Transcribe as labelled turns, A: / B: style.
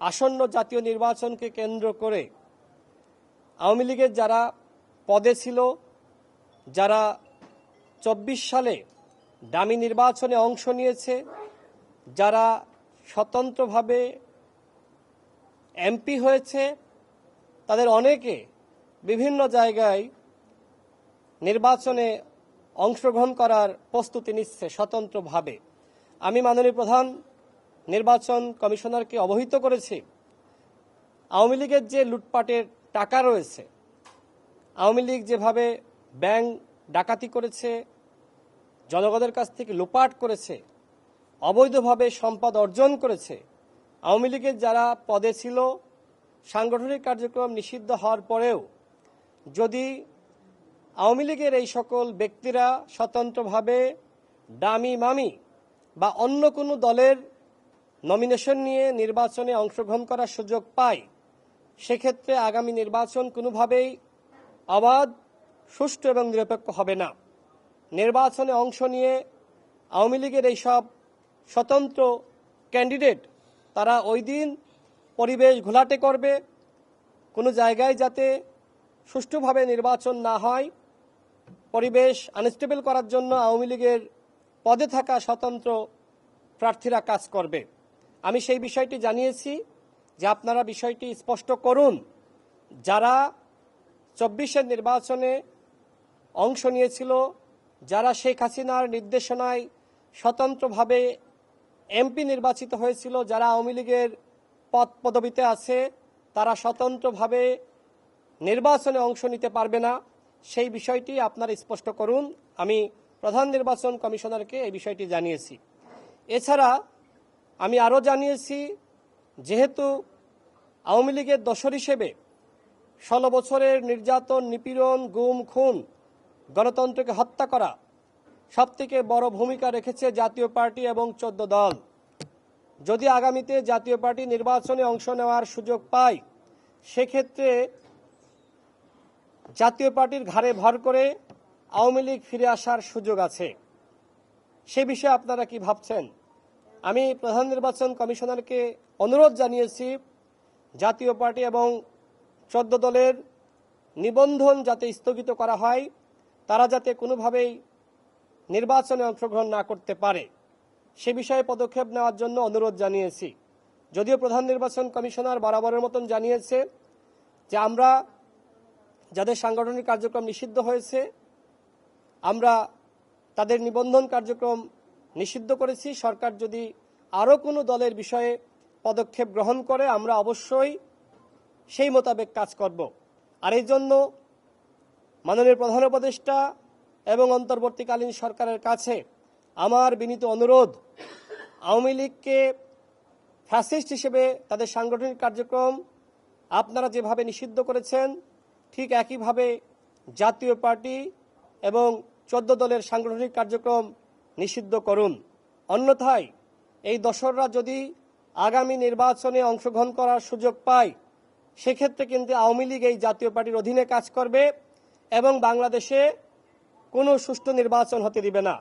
A: আসন্ন জাতীয় নির্বাচনকে কেন্দ্র করে আওয়ামী লীগের যারা পদে ছিল, যারা চব্বিশ সালে দামি নির্বাচনে অংশ নিয়েছে, যারা স্বতন্ত্রভাবে এমপি হয়েছে, তাদের অনেকে বিভিন্ন জায়গায় নির্বাচনে অংশগ্রহণ করার প্রস্তুতি নিচ্ছে স্বতন্ত্রভাবে। আমি মাননীয় প্রধান নির্বাচন কমিশনারকে অবহিত করেছি। আওয়ামী লীগের যে লুটপাটের টাকা রয়েছে, আওয়ামী লীগ যেভাবে ব্যাংক ডাকাতি করেছে, জনগণের কাছ থেকে লোপাট করেছে, অবৈধভাবে সম্পদ অর্জন করেছে, আওয়ামী লীগের যারা পদে ছিল, সাংগঠনিক কার্যক্রম নিষিদ্ধ হওয়ার পরেও যদি আওয়ামী লীগের এই সকল ব্যক্তিরা স্বতন্ত্রভাবে ডামি মামি বা অন্য কোনো দলের নমিনেশন নিয়ে নির্বাচনে অংশগ্রহণ করার সুযোগ পায় সেক্ষেত্রে আগামী নির্বাচন কোনোভাবেই অবাধ, সুষ্ঠু এবং নিরপেক্ষ হবে না। নির্বাচনে অংশ নিয়ে আওয়ামী লীগের এইসব স্বতন্ত্র ক্যান্ডিডেট, তারা ওই দিন পরিবেশ ঘোলাটে করবে। কোনো জায়গায় যাতে সুষ্ঠুভাবে নির্বাচন না হয়, পরিবেশ আনস্টেবল করার জন্য আওয়ামী লীগের পদে থাকা স্বতন্ত্র প্রার্থীরা কাজ করবে। আমি সেই বিষয়টি জানিয়েছি যে আপনারা বিষয়টি স্পষ্ট করুন। যারা চব্বিশের নির্বাচনে অংশ নিয়েছিল, যারা শেখ হাসিনার নির্দেশনায় স্বতন্ত্রভাবে এমপি নির্বাচিত হয়েছিল, যারা আওয়ামী লীগের পদ পদবিতে আছে, তারা স্বতন্ত্রভাবে নির্বাচনে অংশ নিতে পারবে না। সেই বিষয়টি আপনারা স্পষ্ট করুন। আমি প্রধান নির্বাচন কমিশনারকে এই বিষয়টি জানিয়েছি। এছাড়া আমি আরও জানিয়েছি, যেহেতু আওয়ামী লীগের দশর হিসেবে ষোলো বছরের নির্যাতন, নিপীড়ন, গুম, খুন, গণতন্ত্রকে হত্যা করা সবথেকে বড় ভূমিকা রেখেছে জাতীয় পার্টি এবং চোদ্দ দল। যদি আগামীতে জাতীয় পার্টি নির্বাচনে অংশ নেওয়ার সুযোগ পায়, সেক্ষেত্রে জাতীয় পার্টির ঘাড়ে ভর করে আওয়ামী লীগ ফিরে আসার সুযোগ আছে। সে বিষয়ে আপনারা কি ভাবছেন? আমি প্রধান নির্বাচন কমিশনারকে অনুরোধ জানিয়েছি জাতীয় পার্টি এবং চোদ্দ দলের নিবন্ধন যাতে স্থগিত করা হয়, তারা যাতে কোনোভাবেই নির্বাচনে অংশগ্রহণ না করতে পারে। সে বিষয়ে পদক্ষেপ নেওয়ার জন্য অনুরোধ জানিয়েছি। যদিও প্রধান নির্বাচন কমিশনার বরাবরের মতন জানিয়েছে যে আমরা যাদের সাংগঠনিক কার্যক্রম নিষিদ্ধ হয়েছে, আমরা তাদের নিবন্ধন কার্যক্রম নিষিদ্ধ করেছি। সরকার যদি আরও কোনো দলের বিষয়ে পদক্ষেপ গ্রহণ করে, আমরা অবশ্যই সেই মোতাবেক কাজ করব। আর এই জন্য মাননীয় প্রধান উপদেষ্টা এবং অন্তর্বর্তীকালীন সরকারের কাছে আমার বিনীত অনুরোধ, আওয়ামী লীগকে ফ্যাসিস্ট হিসেবে তাদের সাংগঠনিক কার্যক্রম আপনারা যেভাবে নিষিদ্ধ করেছেন, ঠিক একইভাবে জাতীয় পার্টি এবং চোদ্দ দলের সাংগঠনিক কার্যক্রম নিষিদ্ধ করুন। অন্যথায় এই দশররা যদি আগামী নির্বাচনে অংশগ্রহণ করার সুযোগ পায়, সেক্ষেত্রে কিন্তু আওয়ামী লীগ এই জাতীয় পার্টির অধীনে কাজ করবে এবং বাংলাদেশে কোনো সুষ্ঠু নির্বাচন হতে দিবে না।